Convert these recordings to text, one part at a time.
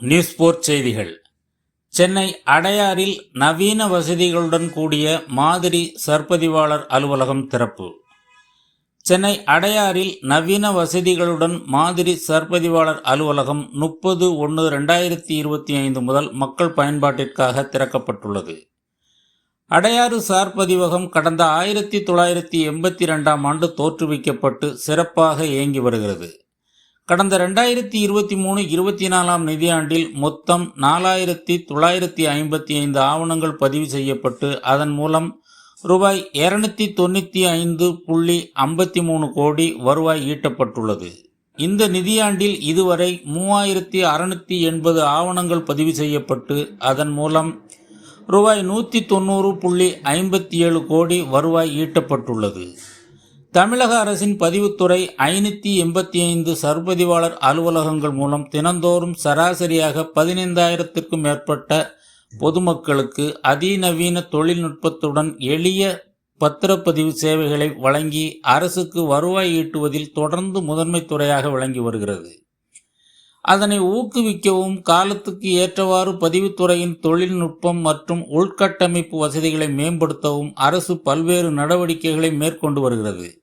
News board செய்திகள். சென்னை அடையாறில் நவீன வசதிகளுடன் கூடிய மாதிரி சர்பதிவாளர் அலுவலகம் திறப்பு. சென்னை அடையாறில் நவீன வசதிகளுடன் மாதிரி சர்பதிவாளர் அலுவலகம் முப்பது ஒன்று ரெண்டாயிரத்தி இருபத்தி ஐந்து முதல் மக்கள் பயன்பாட்டிற்காக திறக்கப்பட்டுள்ளது. அடையாறு சார் பதிவகம் கடந்த ஆயிரத்தி தொள்ளாயிரத்தி எண்பத்தி ரெண்டாம் ஆண்டு தோற்றுவிக்கப்பட்டு சிறப்பாக இயங்கி வருகிறது. கடந்த ரெண்டாயிரத்தி இருபத்தி மூணு இருபத்தி நாலாம் நிதியாண்டில் மொத்தம் நாலாயிரத்தி தொள்ளாயிரத்தி ஐம்பத்தி ஐந்து ஆவணங்கள் பதிவு செய்யப்பட்டு அதன் மூலம் ரூபாய் இருநூத்தி தொண்ணூற்றி ஐந்து புள்ளி ஐம்பத்தி மூணு கோடி வருவாய் ஈட்டப்பட்டுள்ளது. இந்த நிதியாண்டில் இதுவரை மூவாயிரத்தி அறுநூத்தி எண்பது ஆவணங்கள் பதிவு செய்யப்பட்டு அதன் மூலம் ரூபாய் நூற்றி தொண்ணூறு புள்ளி ஐம்பத்தி ஏழு கோடி வருவாய் ஈட்டப்பட்டுள்ளது. தமிழக அரசின் பதிவுத்துறை ஐநூற்றி எண்பத்தி ஐந்து சர்பதிவாளர் அலுவலகங்கள் மூலம் தினந்தோறும் சராசரியாக பதினைந்தாயிரத்திற்கும் மேற்பட்ட பொதுமக்களுக்கு அதிநவீன தொழில்நுட்பத்துடன் எளிய பத்திரப்பதிவு சேவைகளை வழங்கி அரசுக்கு வருவாய் ஈட்டுவதில் தொடர்ந்து முதன்மை துறையாக விளங்கி வருகிறது. அதனை ஊக்குவிக்கவும் காலத்துக்கு ஏற்றவாறு பதிவுத்துறையின் தொழில்நுட்பம் மற்றும் உள்கட்டமைப்பு வசதிகளை மேம்படுத்தவும் அரசு பல்வேறு நடவடிக்கைகளை மேற்கொண்டு வருகிறது.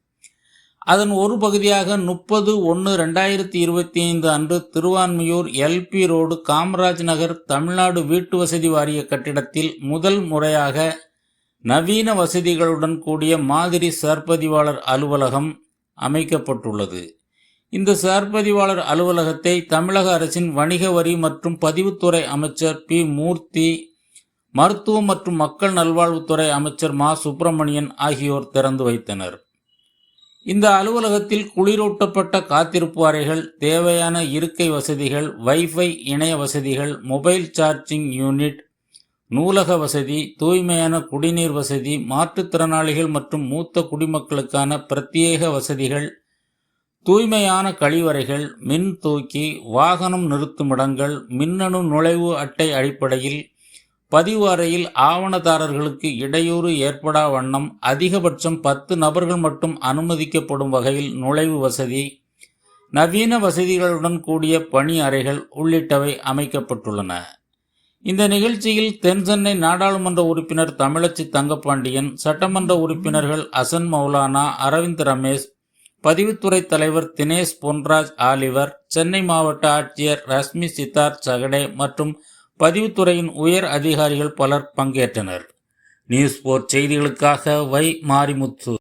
அதன் ஒரு பகுதியாக முப்பது ஒன்று ரெண்டாயிரத்தி இருபத்தி ஐந்து அன்று திருவான்மியூர் எல்பி ரோடு காமராஜ் நகர் தமிழ்நாடு வீட்டு வசதி வாரிய கட்டிடத்தில் முதல் முறையாக நவீன வசதிகளுடன் கூடிய மாதிரி சர்பதிவாளர் அலுவலகம் அமைக்கப்பட்டுள்ளது. இந்த சார்பதிவாளர் அலுவலகத்தை தமிழக அரசின் வணிக வரி மற்றும் பதிவுத்துறை அமைச்சர் பி மூர்த்தி மருத்துவம் மற்றும் மக்கள் நல்வாழ்வுத்துறை அமைச்சர் மா சுப்பிரமணியன் ஆகியோர் திறந்து வைத்தனர். இந்த அலுவலகத்தில் குளிரூட்டப்பட்ட காத்திருப்பு அறைகள் தேவையான இருக்கை வசதிகள் வைஃபை இணைய வசதிகள் மொபைல் சார்ஜிங் யூனிட் நூலக வசதி தூய்மையான குடிநீர் வசதி மாற்றுத்திறனாளிகள் மற்றும் மூத்த குடிமக்களுக்கான பிரத்யேக வசதிகள் தூய்மையான கழிவறைகள் மின் தூக்கி வாகனம் நிறுத்துமிடங்கள் மின்னணு நுழைவு அட்டை அடிப்படையில் பதிவு அறையில் ஆவணதாரர்களுக்கு இடையூறு ஏற்படா வண்ணம் அதிகபட்சம் பத்து நபர்கள் மட்டும் அனுமதிக்கப்படும் வகையில் நுழைவு வசதி நவீன வசதிகளுடன் கூடிய பணி அறைகள் உள்ளிட்டவை அமைக்கப்பட்டுள்ளன. இந்த நிகழ்ச்சியில் தென்சென்னை நாடாளுமன்ற உறுப்பினர் தமிழச்சி தங்கப்பாண்டியன் சட்டமன்ற உறுப்பினர்கள் அசன் மௌலானா அரவிந்த் ரமேஷ் பதிவுத்துறை தலைவர் தினேஷ் பொன்ராஜ் ஆலிவர் சென்னை மாவட்ட ஆட்சியர் ரஷ்மி சித்தார்த் சகடே மற்றும் பதிவுத்துறையின் உயர் அதிகாரிகள் பலர் பங்கேற்றனர். நியூஸ் போர்ட் செய்திகளுக்காக வை மாரிமுத்து.